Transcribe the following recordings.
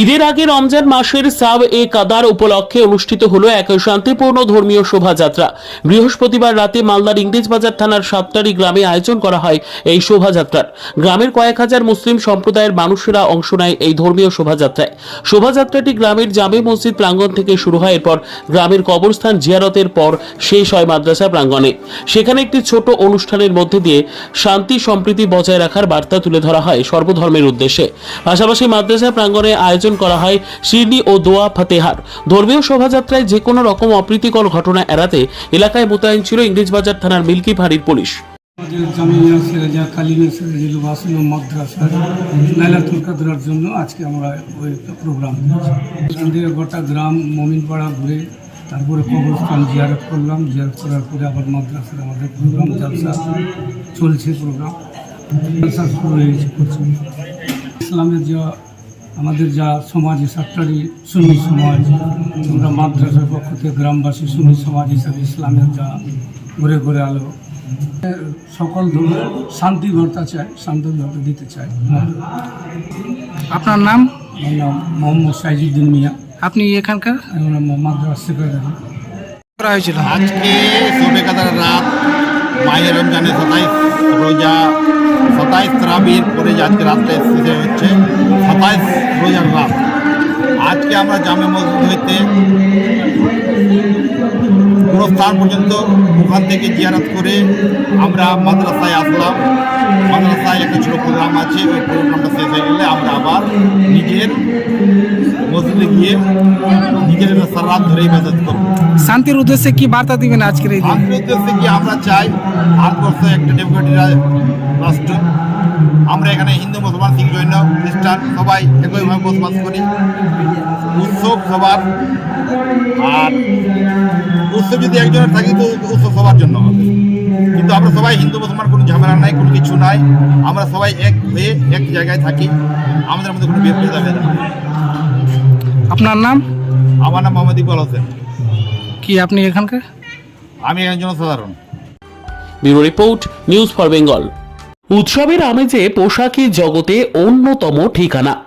ঈদের আগে রমজান মাসের সাব এ কাদার উপলক্ষে অনুষ্ঠিত হলো এক শান্তিপূর্ণ ধর্মীয় শোভাযাত্রা। বৃহস্পতিবার রাতে মালদার ইংরেজবাজার থানার সাতটারি গ্রামে আয়োজন করা হয় এই শোভাযাত্রার। গ্রামের কয়েক হাজার মুসলিম সম্প্রদায়ের মানুষেরা অংশ নেয় এই ধর্মীয় শোভাযাত্রায়। শোভাযাত্রাটি গ্রামের জামে মসজিদ প্রাঙ্গণ থেকে শুরু হয়, এরপর গ্রামের কবরস্থান জিয়ারতের পর শেষ হয় মাদ্রাসা প্রাঙ্গণে। সেখানে একটি ছোট অনুষ্ঠানের মধ্যে দিয়ে শান্তি সম্প্রীতি বজায় রাখার বার্তা তুলে ধরা হয় সর্বধর্মের উদ্দেশ্যে। পাশাপাশি মাদ্রাসা প্রাঙ্গণে আয়োজন করা হয় শিরনি ও দোয়া ফাতেহার। ধর্মীয় শোভাযাত্রায় যে কোনো রকম অপ্রীতিকর ঘটনা এড়াতে এলাকায় মোতায়েন ছিল ইংরেজবাজার থানার মিল্কি ফাঁড়ির পুলিশ। আমাদের জামিয়া মাদ্রাসার কাদরার জন্য আজকে আমরা ওই প্রোগ্রাম গোটা গ্রাম মমিনপাড়া ঘুরে তারপরে কবরস্থান জিয়ারত করলাম জিয়ারত করার পরে আবার মাদ্রাসার আমাদের প্রোগ্রাম জালসা চলছে প্রোগ্রাম জালসা শুরু হয়েছে ইসলামের যা আমাদের যা সমাজে সাতটারি সুন্নি সমাজ আমরা মাদ্রাসার পক্ষ থেকে গ্রামবাসী সুন্নি সমাজ হিসাবে ইসলামের যা ঘুরে ঘুরে আলো সকল ধর্মের শান্তি ঘটতে চায় শান্তি ঘটতে দিতে চায়। আপনার নাম? আমার নাম মোহাম্মদ সাইজুদ্দিন মিয়া। আপনি এখানকার? মাদ্রাস করা হয়েছিল? আজকে রাত মায়ের রমজানের সাতাইশ রোজা, সাতাইশ তারাবির পরে আজকে রাতটা শেষে হচ্ছে সাতাইশ রোজার রাত। আজকে আমরা জামে মসজিদ হইতে গুরুস্থান পর্যন্ত ওখান থেকে জিয়ারত করে আমরা মাদ্রাসায় আসলাম। মাদ্রাসায় একটা ছোটো প্রোগ্রাম আছে, ওই প্রোগ্রামটা শেষ হয়ে গেলে আমরা আবার নিজের নিজের সারা রাত ধরে ইবাদত করব। শান্তির উদ্দেশ্যে কি বার্তা দিবেন আজকের এই দিন? উদ্দেশ্যে কি আমরা চাই? ভারতবর্ষ একটা ডেমোক্রেটিক রাষ্ট্র। আমরা এখানে হিন্দু মুসলমান শিখ জৈন খ্রিস্টান সবাই একইভাবে বসবাস করি। উৎসব সবার। আর উৎসব যদি একজনের থাকি তো উৎসব সবার জন্য হবে। কিন্তু আমরা সবাই হিন্দু মুসলমান কোনো ঝামেলা নাই কোনো কিছু নাই। আমরা সবাই এক হয়ে এক জায়গায় থাকি। আমাদের মধ্যে কোনো ভেদাভেদ নেই আপনার নাম? আমার নাম মোহাম্মদ ইকবাল হোসেন। কি আপনি এখানকার? আমি একজন সাধারণ bureau report news for Bengal. উৎসবের আমেজে পোশাকের জগতে অন্যতম ঠিকানা।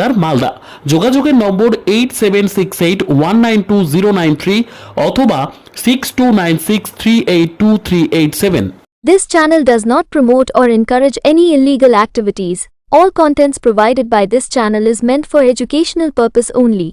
বাজার মালদা যোগাযোগের number eight seven six eight one nine two zero nine three অথবা six two nine six three eight two three eight seven This channel does not promote or encourage any illegal activities. All contents provided by this channel is meant for educational purpose only.